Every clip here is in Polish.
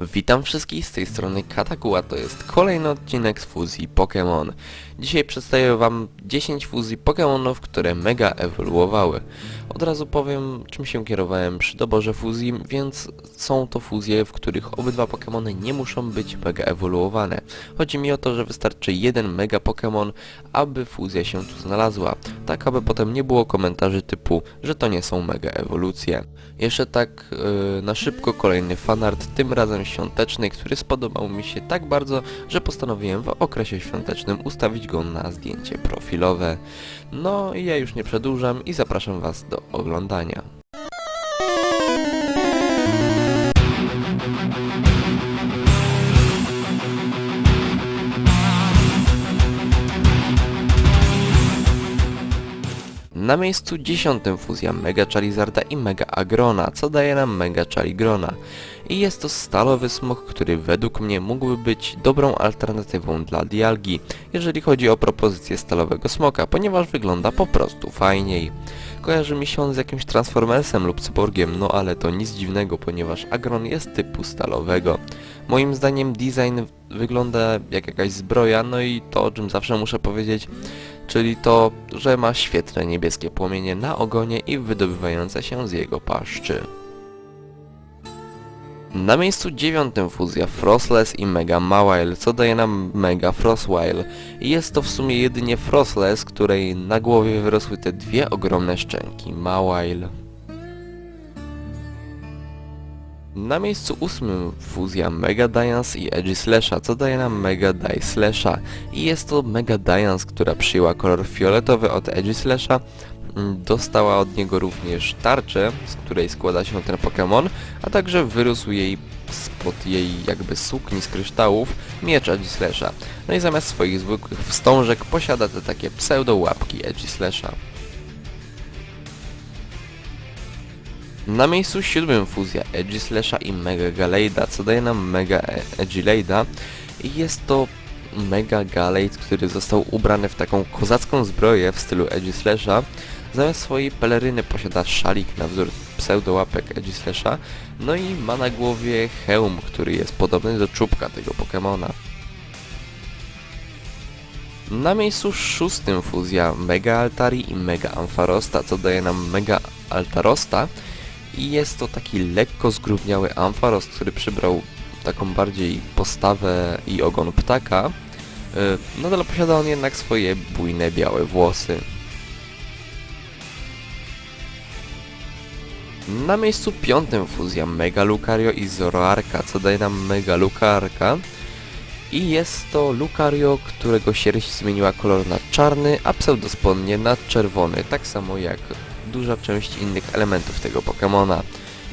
Witam wszystkich z tej strony Katakuła, to jest kolejny odcinek z fuzji Pokémon. Dzisiaj przedstawię wam 10 fuzji Pokémonów, które mega ewoluowały. Od razu powiem, czym się kierowałem przy doborze fuzji, więc są to fuzje, w których obydwa Pokémony nie muszą być mega ewoluowane. Chodzi mi o to, że wystarczy jeden mega Pokémon, aby fuzja się tu znalazła, tak aby potem nie było komentarzy typu, że to nie są mega ewolucje. Jeszcze tak yy, na szybko kolejny fanart, tym razem świąteczny, który spodobał mi się tak bardzo, że postanowiłem w okresie świątecznym ustawić go na zdjęcie profilowe. No i ja już nie przedłużam i zapraszam Was do oglądania. Na miejscu dziesiątym fuzja Mega Charizarda i Mega Agrona, co daje nam Mega Chaligrona. I jest to stalowy smok, który według mnie mógłby być dobrą alternatywą dla Dialgi, jeżeli chodzi o propozycję stalowego smoka, ponieważ wygląda po prostu fajniej. Kojarzy mi się on z jakimś Transformersem lub Cyborgiem, no ale to nic dziwnego, ponieważ Agron jest typu stalowego. Moim zdaniem design wygląda jak jakaś zbroja, no i to o czym zawsze muszę powiedzieć, czyli to, że ma świetlne niebieskie płomienie na ogonie i wydobywające się z jego paszczy. Na miejscu dziewiątym fuzja Frostless i Mega Mawile, co daje nam Mega Frostwile. I jest to w sumie jedynie Frostless, której na głowie wyrosły te dwie ogromne szczęki, Mawile. Na miejscu ósmym fuzja Mega Diance i Edgy Slasha, co daje nam Mega Die Slasha. I jest to Mega Diance, która przyjęła kolor fioletowy od Edgy Slasha, Dostała od niego również tarczę, z której składa się ten Pokémon, a także wyrósł jej spod jej jakby sukni z kryształów miecz Aegislasha. No i zamiast swoich zwykłych wstążek posiada te takie pseudo łapki Aegislasha. Na miejscu siódmym fuzja Aegislasha i Mega Galeida, co daje nam Mega Aegileida i jest to Mega Galade, który został ubrany w taką kozacką zbroję w stylu Aegislasha. Zamiast swojej peleryny posiada szalik na wzór pseudołapek Aegislasha, no i ma na głowie hełm, który jest podobny do czubka tego Pokemona. Na miejscu szóstym fuzja Mega Altari i Mega Ampharosta, co daje nam Mega Altarosta i jest to taki lekko zgrubniały Ampharost, który przybrał taką bardziej postawę i ogon ptaka. Yy, Nadal posiada on jednak swoje bujne białe włosy. Na miejscu piątym fuzja Mega Lucario i Zoroarka, co daje nam Mega Lucarka. I jest to Lucario, którego sierść zmieniła kolor na czarny, a pseudospodnie na czerwony, tak samo jak duża część innych elementów tego Pokemona.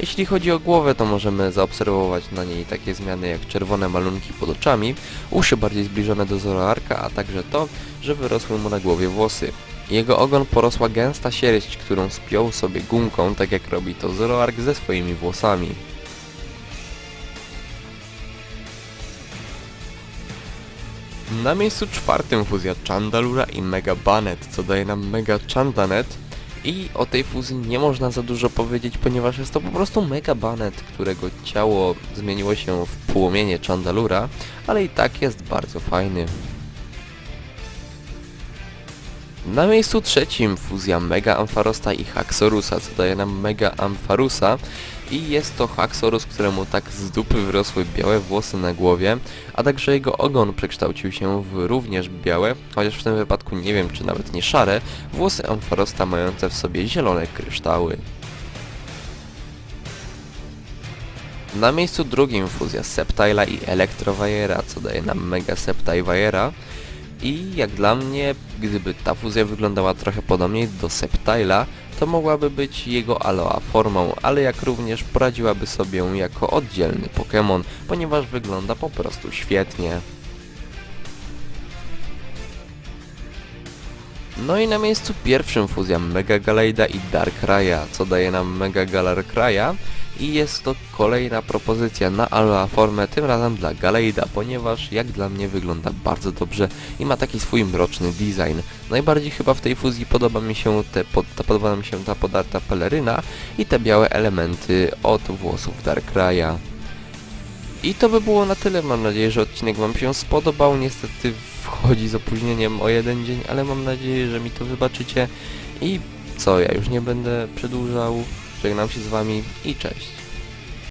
Jeśli chodzi o głowę, to możemy zaobserwować na niej takie zmiany jak czerwone malunki pod oczami, uszy bardziej zbliżone do Zoroarka, a także to, że wyrosły mu na głowie włosy. Jego ogon porosła gęsta sierść, którą spiął sobie gumką, tak jak robi to Zoroark ze swoimi włosami. Na miejscu czwartym fuzja Chandalura i Mega Banet, co daje nam Mega Chandanet. I o tej fuzji nie można za dużo powiedzieć, ponieważ jest to po prostu Mega Banet, którego ciało zmieniło się w płomienie Chandalura, ale i tak jest bardzo fajny. Na miejscu trzecim fuzja Mega Ampharosta i Haxorusa, co daje nam Mega Ampharusa i jest to Haxorus, któremu tak z dupy wyrosły białe włosy na głowie, a także jego ogon przekształcił się w również białe, chociaż w tym wypadku nie wiem czy nawet nie szare, włosy Ampharosta mające w sobie zielone kryształy. Na miejscu drugim fuzja Septila i Electrovajera, co daje nam Mega Septivajera. I jak dla mnie, gdyby ta fuzja wyglądała trochę podobniej do Septila, to mogłaby być jego Aloa formą, ale jak również poradziłaby sobie jako oddzielny Pokémon, ponieważ wygląda po prostu świetnie. No i na miejscu pierwszym fuzja Mega Galeida i Dark Raya, co daje nam Mega Galar Raya i jest to kolejna propozycja na Aloha formę, tym razem dla Galeida, ponieważ jak dla mnie wygląda bardzo dobrze i ma taki swój mroczny design. Najbardziej chyba w tej fuzji podoba mi się te, pod, ta, podoba mi się ta podarta peleryna i te białe elementy od włosów Dark Raya. I to by było na tyle, mam nadzieję, że odcinek wam się spodobał, niestety wchodzi z opóźnieniem o jeden dzień, ale mam nadzieję, że mi to wybaczycie i co, ja już nie będę przedłużał, żegnam się z wami i cześć.